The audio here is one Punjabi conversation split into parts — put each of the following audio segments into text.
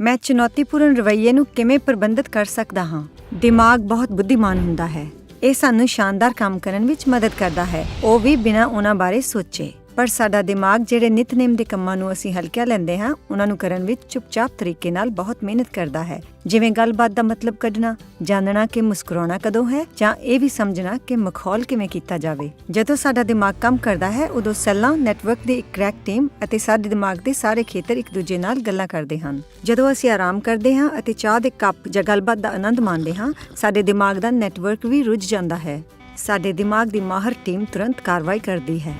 ਮੈਂ ਚੁਣੌਤੀਪੂਰਨ ਰਵੱਈਏ ਨੂੰ ਕਿਵੇਂ ਪ੍ਰਬੰਧਿਤ ਕਰ ਸਕਦਾ ਹਾਂ? ਦਿਮਾਗ ਬਹੁਤ ਬੁੱਧੀਮਾਨ ਹੁੰਦਾ ਹੈ। ਇਹ ਸਾਨੂੰ ਸ਼ਾਨਦਾਰ ਕੰਮ ਕਰਨ ਵਿੱਚ ਮਦਦ ਕਰਦਾ ਹੈ। ਉਹ ਵੀ ਬਿਨਾਂ ਉਹਨਾਂ ਬਾਰੇ ਸੋਚੇ। ਪਰ ਸਾਡਾ ਦਿਮਾਗ ਜਿਹੜੇ ਨਿਤਨੇਮ ਦੇ ਕੰਮਾਂ ਨੂੰ ਅਸੀਂ ਹਲਕਿਆ ਲੈਂਦੇ ਹਾਂ, ਉਹਨਾਂ ਨੂੰ ਕਰਨ ਵਿੱਚ ਚੁੱਪਚਾਪ ਤਰੀਕੇ ਨਾਲ ਬਹੁਤ ਮਿਹਨਤ ਕਰਦਾ ਹੈ। ਜਿਵੇਂ ਗੱਲਬਾਤ ਦਾ ਮਤਲਬ ਕੱਢਣਾ, ਜਾਣਨਾ ਕਿ ਮੁਸਕਰਾਉਣਾ ਕਦੋਂ ਹੈ ਜਾਂ ਇਹ ਵੀ ਸਮਝਣਾ ਕਿ ਮਖੌਲ ਕਿਵੇਂ ਕੀਤਾ ਜਾਵੇ। ਜਦੋਂ ਸਾਡਾ ਦਿਮਾਗ ਕੰਮ ਕਰਦਾ ਹੈ, ਉਦੋਂ ਸੈੱਲਾਂ, ਨੈਟਵਰਕ ਦੀ ਇੱਕ ਕ੍ਰੈਕ ਟੀਮ ਅਤੇ ਸਾਡੇ ਦਿਮਾਗ ਦੇ ਸਾਰੇ ਖੇਤਰ ਇੱਕ ਦੂਜੇ ਨਾਲ ਗੱਲਾਂ ਕਰਦੇ ਹਨ। ਜਦੋਂ ਅਸੀਂ ਆਰਾਮ ਕਰਦੇ ਹਾਂ ਅਤੇ ਚਾਹ ਦੇ ਕੱਪ ਜਾਂ ਗੱਲਬਾਤ ਦਾ ਆਨੰਦ ਮਾਣਦੇ ਹਾਂ, ਸਾਡੇ ਦਿਮਾਗ ਦਾ ਨੈਟਵਰਕ ਵੀ ਰੁੱਝ ਜਾਂਦਾ ਹੈ। ਸਾਡੇ ਦਿਮਾਗ ਦੀ ਮਾਹਰ ਟੀਮ ਤੁਰੰਤ ਕਾਰਵਾਈ ਕਰਦੀ ਹੈ।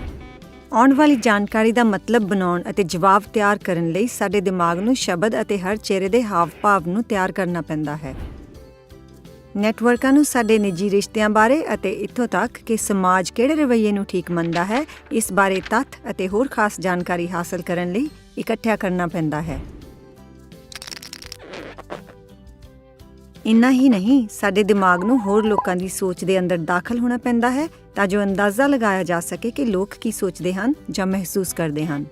ਆਉਣ ਵਾਲੀ ਜਾਣਕਾਰੀ ਦਾ ਮਤਲਬ ਬਣਾਉਣ ਅਤੇ ਜਵਾਬ ਤਿਆਰ ਕਰਨ ਲਈ ਸਾਡੇ ਦਿਮਾਗ ਨੂੰ ਸ਼ਬਦ ਅਤੇ ਹਰ ਚਿਹਰੇ ਦੇ ਹਾਵ-ਭਾਵ ਨੂੰ ਤਿਆਰ ਕਰਨਾ ਪੈਂਦਾ ਹੈ। ਨੈਟਵਰਕਾਂ ਨੂੰ ਸਾਡੇ ਨਿੱਜੀ ਰਿਸ਼ਤਿਆਂ ਬਾਰੇ ਅਤੇ ਇੱਥੋਂ ਤੱਕ ਕਿ ਸਮਾਜ ਕਿਹੜੇ ਰਵੱਈਏ ਨੂੰ ਠੀਕ ਮੰਨਦਾ ਹੈ, ਇਸ ਬਾਰੇ ਤੱਥ ਅਤੇ ਹੋਰ ਖਾਸ ਜਾਣਕਾਰੀ ਹਾਸਲ ਕਰਨ ਲਈ ਇਕੱਠਿਆ ਕਰਨਾ ਪੈਂਦਾ ਹੈ। ਇੰਨਾ ਹੀ ਨਹੀਂ, ਸਾਡੇ ਦਿਮਾਗ ਨੂੰ ਹੋਰ ਲੋਕਾਂ ਦੀ ਸੋਚ ਦੇ ਅੰਦਰ ਦਾਖਲ ਹੋਣਾ ਪੈਂਦਾ ਹੈ ਤਾਂ ਜੋ ਅੰਦਾਜ਼ਾ ਲਗਾਇਆ ਜਾ ਸਕੇ ਕਿ ਲੋਕ ਕੀ ਸੋਚਦੇ ਹਨ ਜਾਂ ਮਹਿਸੂਸ ਕਰਦੇ ਹਨ।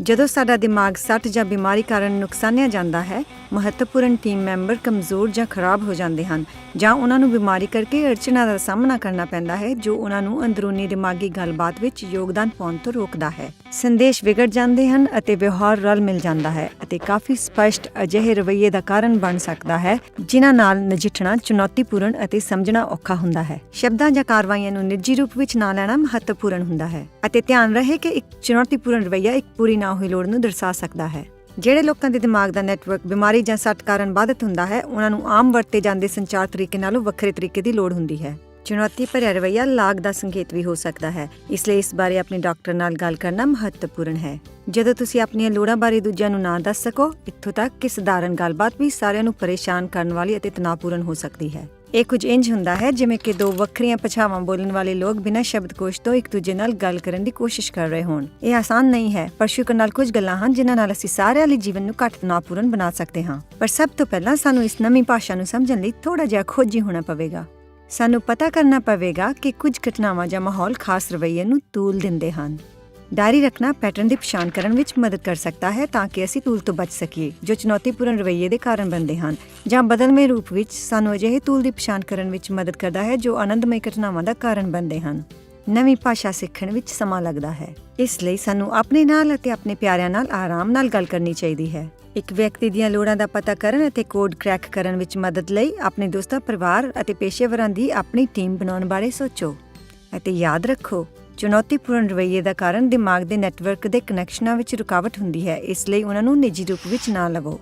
ਜਦੋਂ ਸਾਡਾ ਦਿਮਾਗ ਸੱਟ ਜਾਂ ਬਿਮਾਰੀ ਕਾਰਨ ਨੁਕਸਾਨਿਆ ਜਾਂਦਾ ਹੈ, ਮਹੱਤਵਪੂਰਨ ਟੀਮ ਮੈਂਬਰ ਕਮਜ਼ੋਰ ਜਾਂ ਖਰਾਬ ਹੋ ਜਾਂਦੇ ਹਨ ਜਾਂ ਉਹਨਾਂ ਨੂੰ ਬਿਮਾਰੀ ਕਰਕੇ ਅੜਚਣਾਂ ਦਾ ਸਾਹਮਣਾ ਕਰਨਾ ਪੈਂਦਾ ਹੈ, ਜੋ ਉਹਨਾਂ ਨੂੰ ਅੰਦਰੂਨੀ ਦਿਮਾਗੀ ਗੱਲਬਾਤ ਵਿੱਚ ਯੋਗਦਾਨ ਪਾਉਣ ਤੋਂ ਰੋਕਦਾ ਹੈ। ਸੰਦੇਸ਼ ਵਿਗੜ ਜਾਂਦੇ ਹਨ ਅਤੇ ਵਿਵਹਾਰ ਰਲ ਮਿਲ ਜਾਂਦਾ ਹੈ ਅਤੇ ਕਾਫੀ ਸਪਸ਼ਟ ਅਜਿਹੇ ਰਵੱਈਏ ਦਾ ਕਾਰਨ ਬਣ ਸਕਦਾ ਹੈ, ਜਿਨ੍ਹਾਂ ਨਾਲ ਨਜਿੱਠਣਾ ਚੁਣੌਤੀਪੂਰਨ ਅਤੇ ਸਮਝਣਾ ਔਖਾ ਹੁੰਦਾ ਹੈ। ਸ਼ਬਦਾਂ ਜਾਂ ਕਾਰਵਾਈਆਂ ਨੂੰ ਨਿੱਜੀ ਰੂਪ ਵਿੱਚ ਨਾ ਲੈਣਾ ਮਹੱਤਵਪੂਰਨ ਹੁੰਦਾ ਹੈ ਅਤੇ ਧਿਆਨ ਰਹੇ ਕਿ ਇੱਕ ਚੁਣੌਤੀਪੂਰਨ ਰਵੱਈਆ ਇੱਕ ਪੂਰੀ ਨਾ ਹੋਈ ਲੋੜ ਨੂੰ ਦਰਸਾ ਸਕਦਾ ਹੈ। ਜਿਹੜੇ ਲੋਕਾਂ ਦੇ ਦਿਮਾਗ ਦਾ ਨੈਟਵਰਕ ਬਿਮਾਰੀ ਜਾਂ ਸੱਟ ਕਾਰਨ ਬਾਧਿਤ ਹੁੰਦਾ ਹੈ, ਉਹਨਾਂ ਨੂੰ ਆਮ ਵਰਤੇ ਜਾਂਦੇ ਸੰਚਾਰ ਤਰੀਕੇ ਨਾਲੋਂ ਵੱਖਰੇ ਤਰੀਕੇ ਦੀ ਲੋੜ ਹੁੰਦੀ ਹੈ। ਚੁਣੌਤੀ ਭਰਿਆ ਰਵਈਆ ਲਾਗ ਦਾ ਸੰਕੇਤ ਵੀ ਹੋ ਸਕਦਾ ਹੈ। ਇਸ ਲਈ ਇਸ ਬਾਰੇ ਆਪਣੇ ਡਾਕਟਰ ਨਾਲ ਗੱਲ ਕਰਨਾ ਮਹੱਤਵਪੂਰਨ ਹੈ। ਜਦੋਂ ਤੁਸੀਂ ਆਪਣੀਆਂ ਲੋੜਾਂ ਬਾਰੇ ਦੂਜਿਆਂ ਨੂੰ ਨਾ ਦੱਸ ਸਕੋ, ਇੱਥੋਂ ਤੱਕ ਕਿ ਸਧਾਰਨ ਗੱਲਬਾਤ ਵੀ ਸਾਰਿਆਂ ਨੂੰ ਪਰੇਸ਼ਾਨ ਕਰਨ ਵਾਲੀ ਅਤੇ ਤਣਾਅਪੂਰਨ ਹੋ ਸਕਦੀ ਹੈ। ਇਹ ਕੁਝ ਇੰਜ ਹੁੰਦਾ ਹੈ ਜਿਵੇਂ ਕਿ ਦੋ ਵੱਖਰੀਆਂ ਭਾਸ਼ਾਵਾਂ ਬੋਲਣ ਵਾਲੇ ਲੋਕ ਬਿਨਾਂ ਸ਼ਬਦਕੋਸ਼ ਤੋਂ ਇੱਕ ਦੂਜੇ ਨਾਲ ਗੱਲ ਕਰਨ ਦੀ ਕੋਸ਼ਿਸ਼ ਕਰ ਰਹੇ ਹੋਣ। ਇਹ ਆਸਾਨ ਨਹੀਂ ਹੈ, ਪਰ ਸ਼ੁਕਰ ਨਾਲ ਕੁਝ ਗੱਲਾਂ ਹਨ ਜਿਨ੍ਹਾਂ ਨਾਲ ਅਸੀਂ ਸਾਰਿਆਂ ਲਈ ਜੀਵਨ ਨੂੰ ਘੱਟ ਤਣਾਅਪੂਰਨ ਬਣਾ ਸਕਦੇ ਹਾਂ। ਪਰ ਸਭ ਤੋਂ ਪਹਿਲਾਂ ਸਾਨੂੰ ਇਸ ਨਵੀਂ ਭਾਸ਼ਾ ਨੂੰ ਸਮਝਣ ਲਈ ਥੋੜਾ ਜਿਹਾ ਖੋਜੀ ਹੋਣਾ ਪਵੇਗਾ। ਸਾਨੂੰ ਪਤਾ ਕਰਨਾ ਪਵੇਗਾ ਕਿ ਕੁਝ ਘਟਨਾਵਾਂ ਜਾਂ ਮਾਹੌਲ ਖਾਸ ਰਵੱਈਏ ਨੂੰ ਤੂਲ ਦਿੰਦੇ ਹਨ। ਡਾਇਰੀ ਰੱਖਣਾ ਪੈਟਰਨ ਦੀ ਪਛਾਣ ਕਰਨ ਵਿੱਚ ਮਦਦ ਕਰ ਸਕਦਾ ਹੈ ਤਾਂ ਕਿ ਅਸੀਂ ਤੂਲ ਤੋਂ ਬਚ ਸਕੀਏ, ਜੋ ਚੁਣੌਤੀਪੂਰਨ ਰਵੱਈਏ ਦੇ ਕਾਰਨ ਬਣਦੇ ਹਨ, ਜਾਂ ਬਦਲਵੇਂ ਰੂਪ ਵਿੱਚ ਸਾਨੂੰ ਅਜਿਹੇ ਤੂਲ ਦੀ ਪਛਾਣ ਕਰਨ ਵਿੱਚ ਮਦਦ ਕਰਦਾ ਹੈ ਜੋ ਆਨੰਦਮਈ ਘਟਨਾਵਾਂ ਦਾ ਕਾਰਨ ਬਣਦੇ ਹਨ। ਨਵੀਂ ਭਾਸ਼ਾ ਸਿੱਖਣ ਵਿੱਚ ਸਮਾਂ ਲੱਗਦਾ ਹੈ। ਇਸ ਲਈ ਸਾਨੂੰ ਆਪਣੇ ਨਾਲ ਅਤੇ ਆਪਣੇ ਪਿਆਰਿਆਂ ਨਾਲ ਆਰਾਮ ਨਾਲ ਗੱਲ ਕਰਨੀ ਚਾਹੀਦੀ ਹੈ। ਇੱਕ ਵਿਅਕਤੀ ਦੀਆਂ ਲੋੜਾਂ ਦਾ ਪਤਾ ਕਰਨ ਅਤੇ ਕੋਡ ਕ੍ਰੈਕ ਕਰਨ ਵਿੱਚ ਮਦਦ ਲਈ ਆਪਣੇ ਦੋਸਤਾਂ, ਪਰਿਵਾਰ ਅਤੇ ਪੇਸ਼ੇਵਰਾਂ ਦੀ ਆਪਣੀ ਟੀਮ ਬਣਾਉਣ ਬਾਰੇ ਸੋਚੋ। ਅਤੇ ਯਾਦ ਰੱਖੋ, ਚੁਣੌਤੀਪੂਰਨ ਰਵੱਈਏ ਦਾ ਕਾਰਨ ਦਿਮਾਗ ਦੇ ਨੈਟਵਰਕ ਦੇ ਕਨੈਕਸ਼ਨਾਂ ਵਿੱਚ ਰੁਕਾਵਟ ਹੁੰਦੀ ਹੈ, ਇਸ ਲਈ ਉਹਨਾਂ ਨੂੰ ਨਿੱਜੀ ਰੂਪ ਵਿੱਚ ਨਾ ਲਵੋ।